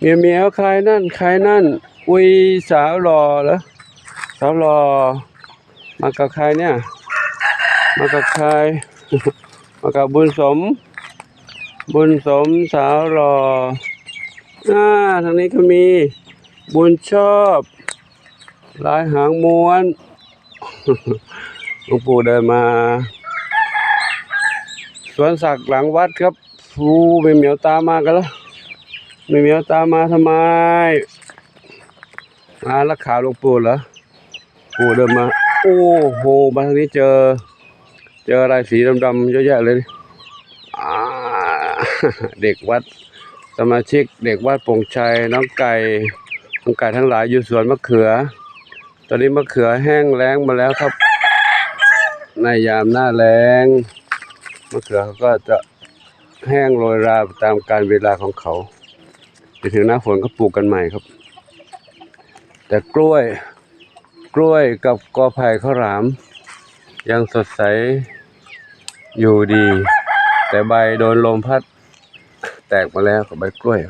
เมียวเมียวใครนั่นใครนั่นอุ้ยสาวหล่อเหรอสาวหล่อมากับใครเนี่ย มากับใคร มากับบุญสม บุญสมสาวหล่ออ่าทางนี้ก็มี บุญชอบลายหางม้วนหลวงปู่เดินมา สวนสักหลังวัดครับฟูไม่เหมียวตามมากันแล้ว ไม่เมียวตามมาทำไม มาล้วข่าวหลวงปู่เหรอปู่เดินมา โอ้โห มาทางนี้เจอ เจออะไรสีดำๆเยอะแยะเลยอาเด็กวัดสมาชิกเด็กวัดปงชัยน้องไก่น้องไก่ทั้งหลายอยู่สวนมะเขือ ตอนนี้มะเขือแห้งแล้งมาแล้วครับ ในยามหน้าแล้งมะเขือเขาก็จะแห้งโรยราตามการเวลาของเขา ไปถึงหน้าฝนก็ปลูกกันใหม่ครับ แต่กล้วย กล้วยกับกอไผ่ข้าวหลาม ยังสดใสอยู่ดี แต่ใบโดนลมพัด แตกมาแล้วกับใบกล้วย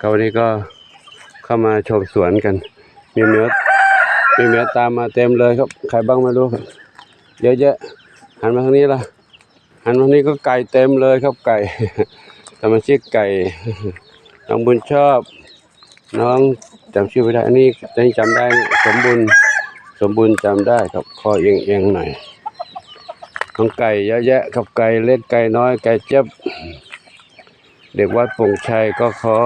ก็วันนี้ก็เข้ามาชมสวนกัน มีเนื้อมีเนื้อตามมาเต็มเลยครับ ใครบ้างม่รู้ครับเยอะแยะหันมาทางนี้ล่ะหันมาทางนี้ก็ไก่เต็มเลยครับไก่สมาชิกไก่ น้องบุญชอบ น้องจำชื่อไม่ได้อันนี้อันนี้จำได้สมบูรณ์สมบูรณ์จำได้ครับคอเอียงเอียงๆหน่อยน้องไก่เยอะแยะครับไก่เล็กไก่น้อยไก่เจ็บ เด็กวัดปงชัยก็ขอ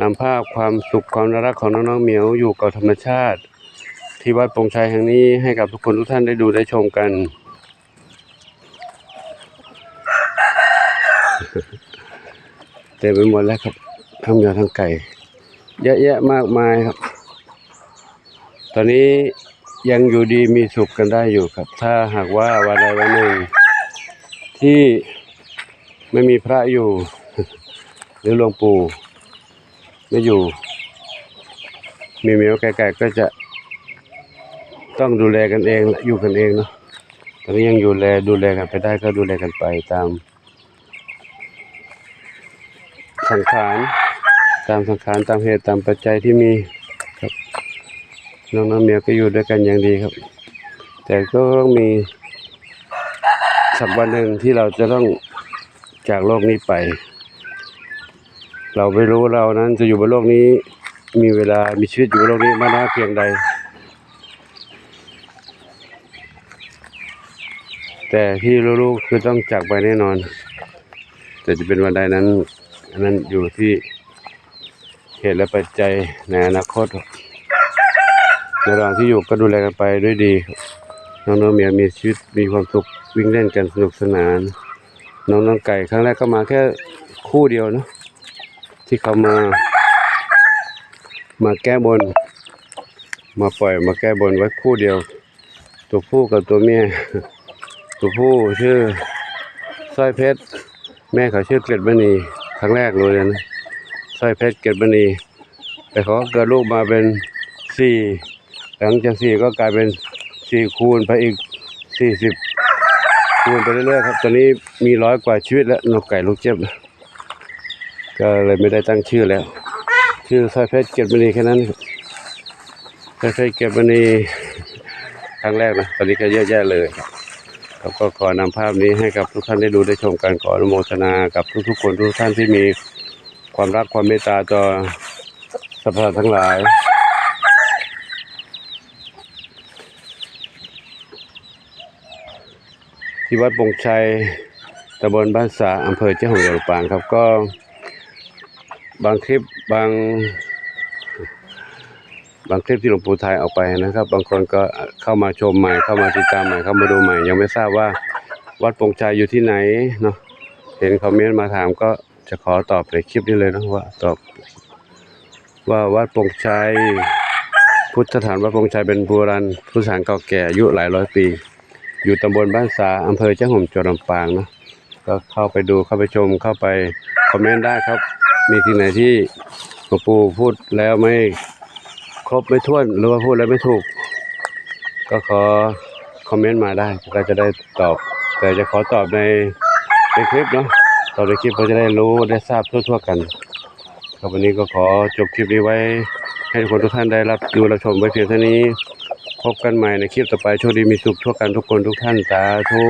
นำภาพความสุขความน่ารักของน้องๆเหมียวอยู่กับธรรมชาติ ที่วัดปงชัยแห่งนี้ให้กับทุกคนทุกท่านได้ดูได้ชมกัน เต็มไปหมดแล้วครับ ทั้งเหมียวทั้งไก่ เยอะแยะมากมายครับ ตอนนี้ยังอยู่ดีมีสุขกันได้อยู่ครับ ถ้าหากว่าวันใดวันหนึ่ง ที่ไม่มีพระอยู่ หรือหลวงปู่ไม่อยู่ มีเมียวไก่ๆก็จะ ต้องดูแลกันเองและอยู่กันเองเนาะตอนนี้ยังอยู่แลดูแลกันไปได้ก็ดูแลกันไปตามสังขาร ตามสังขารตามเหตุตามปัจจัยที่มีครับน้องน้ำเมียก็อยู่ด้วยกันอย่างดีครับ แต่ก็ต้องมีสักวันหนึ่งที่เราจะต้องจากโลกนี้ไป เราไม่รู้เรานั้นจะอยู่บนโลกนี้ มีเวลามีชีวิตอยู่บนโลกนี้มาน้อยเพียงใด แต่ที่รู้ๆคือต้องจากไปแน่นอน แต่จะเป็นวันใดนั้น อันนั้นอยู่ที่ เหตุและปัจจัยในอนาคตรในระหว่างที่อยู่ก็ดูแลกันไปด้วยดี น้องๆเมียมีชีวิตมีความสุขวิ่งเล่นกันสนุกสนาน น้องๆไก่ครั้งแรกก็มาแค่คู่เดียวนะที่เขามา มาแก้บน มาปล่อยมาแก้บนไว้คู่เดียว ตัวผู้กับตัวเมียตัวผู้ชื่อสร้อยเพชร แม่เขาชื่อเกล็ดมณีครั้งแรกเลยนะ สร้อยเพชรเกล็ดมณีแต่เขาเกิดลูกมาเป็นสี่หลังจากสี่ก็กลายเป็นสี่คูณไปอีกสี่สิบคูณไปเรื่อยๆครับ ตอนนี้มีร้อยกว่าชีวิตแล้วนกไก่ลูกเจ็บนะก็เลยไม่ได้ตั้งชื่อแล้ว ชื่อสร้อยเพชรเกล็ดมณีแค่นั้นสร้อยเพชรเกล็ดมณีครั้งแรกนะตอนนี้ก็เยอะแยะเลยครับครับก็ขอนำภาพนี้ให้กับทุกท่านได้ดูได้ชมกันขออนุโมทนากับทุกๆคนทุกท่านที่มี ความรักความเมตตาต่อสรรพสัตว์ทั้งหลาย ที่วัดปงชัยตำบลบ้านสาอำเภอเจ้าหงส์จังหวัดลปางครับก็ บางคลิปบาง บางคลิปที่หลวงปู่ถ่ายออกไปนะครับ บางคนก็เข้ามาชมใหม่เข้ามาติดตามใหม่เข้ามาดูใหม่ ยังไม่ทราบว่าวัดปงชัยอยู่ที่ไหนเนาะเห็นคอมเมนต์มาถามก็ จะขอตอบในคลิปนี้เลยนะว่าตอบ ว่าวัดปงชัยพุทธสถานวัดปงชัยเป็นโบราณพุทธสถานเก่าแก่อายุหลายร้อยปี อยู่ตำบลบ้านสาอำเภอเจ้าห่มจังหวัดลำปางนะก็เข้าไปดูเข้าไปชมเข้าไปคอมเมนต์ได้ครับ มีที่ไหนที่หลวงปู่พูดแล้วไม่ครบไม่ถ้วนหรือว่าพูดแล้วไม่ถูก ก็ขอคอมเมนต์มาได้ก็จะได้ตอบ แต่จะขอตอบในในคลิปเนาะ ตอในคลิปเราจะได้รู้ได้ทราบทั่วๆกันครับวันนี้ก็ขอจบคลิปนี้ไว้ ให้ทุกคนทุกท่านได้รับดูรับชมไว้เพียงเท่านี้ พบกันใหม่ในคลิปต่อไปโชคดีมีสุขทั่วกันทุกคนทุกท่านสาธุ